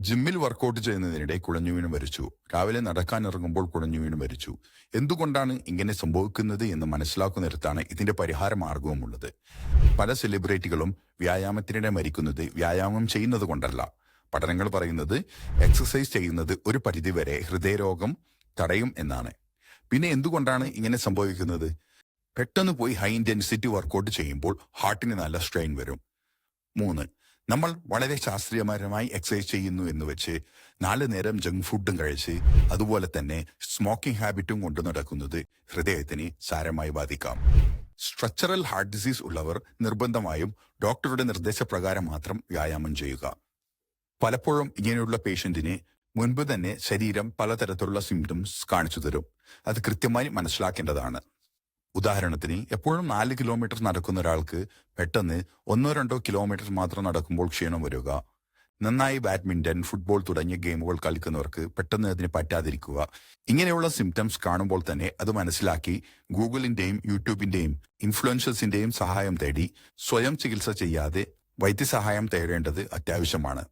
ജിമ്മിൽ വർക്കൗട്ട് ചെയ്യുന്നതിനിടെ കുഴഞ്ഞു വീണ് മരിച്ചു. രാവിലെ നടക്കാൻ ഇറങ്ങുമ്പോൾ കുഴഞ്ഞു വീണ് മരിച്ചു. എന്തുകൊണ്ടാണ് ഇങ്ങനെ സംഭവിക്കുന്നത് എന്ന് മനസ്സിലാക്കുന്നിടത്താണ് ഇതിന്റെ പരിഹാര മാർഗവുമുള്ളത് പല സെലിബ്രിറ്റികളും വ്യായാമത്തിനിടെ മരിക്കുന്നത് വ്യായാമം ചെയ്യുന്നത് കൊണ്ടല്ല. പഠനങ്ങൾ പറയുന്നത് എക്സസൈസ് ചെയ്യുന്നത് ഒരു പരിധിവരെ ഹൃദയരോഗം തടയും എന്നാണ്. പിന്നെ എന്തുകൊണ്ടാണ് ഇങ്ങനെ സംഭവിക്കുന്നത്? പെട്ടെന്ന് പോയി ഹൈ ഇന്റൻസിറ്റി വർക്കൗട്ട് ചെയ്യുമ്പോൾ ഹാർട്ടിന് നല്ല സ്ട്രെയിൻ വരും. മൂന്ന് നമ്മൾ വളരെ ശാസ്ത്രീയപരമായി എക്സസൈസ് ചെയ്യുന്നു എന്ന് വെച്ച് നാല് നേരം ജങ്ക് ഫുഡും കഴിച്ച് അതുപോലെ തന്നെ സ്മോക്കിംഗ് ഹാബിറ്റും കൊണ്ടു നടക്കുന്നത് ഹൃദയത്തിന് സാരമായി ബാധിക്കാം. സ്ട്രക്ചറൽ ഹാർട്ട് ഡിസീസ് ഉള്ളവർ നിർബന്ധമായും ഡോക്ടറുടെ നിർദ്ദേശപ്രകാരം മാത്രം വ്യായാമം ചെയ്യുക. പലപ്പോഴും ഇങ്ങനെയുള്ള പേഷ്യന്റിന് മുൻപ് തന്നെ ശരീരം പലതരത്തിലുള്ള സിംറ്റംസ് കാണിച്ചു തരും. അത് കൃത്യമായി മനസ്സിലാക്കേണ്ടതാണ്. ഉദാഹരണത്തിന് എപ്പോഴും നാല് കിലോമീറ്റർ നടക്കുന്ന ഒരാൾക്ക് പെട്ടെന്ന് ഒന്നോ രണ്ടോ കിലോമീറ്റർ മാത്രം നടക്കുമ്പോൾ ക്ഷീണം വരിക. നന്നായി ബാഡ്മിന്റൺ ഫുട്ബോൾ തുടങ്ങിയ ഗെയിമുകൾ കളിക്കുന്നവർക്ക് പെട്ടെന്ന് അതിന് പറ്റാതിരിക്കുക. ഇങ്ങനെയുള്ള സിംറ്റംസ് കാണുമ്പോൾ തന്നെ അത് മനസ്സിലാക്കി ഗൂഗിളിന്റെയും യൂട്യൂബിന്റെയും ഇൻഫ്ലുവൻസേഴ്സിന്റെയും സഹായം തേടി സ്വയം ചികിത്സ ചെയ്യാതെ വൈദ്യസഹായം തേടേണ്ടത് അത്യാവശ്യമാണ്.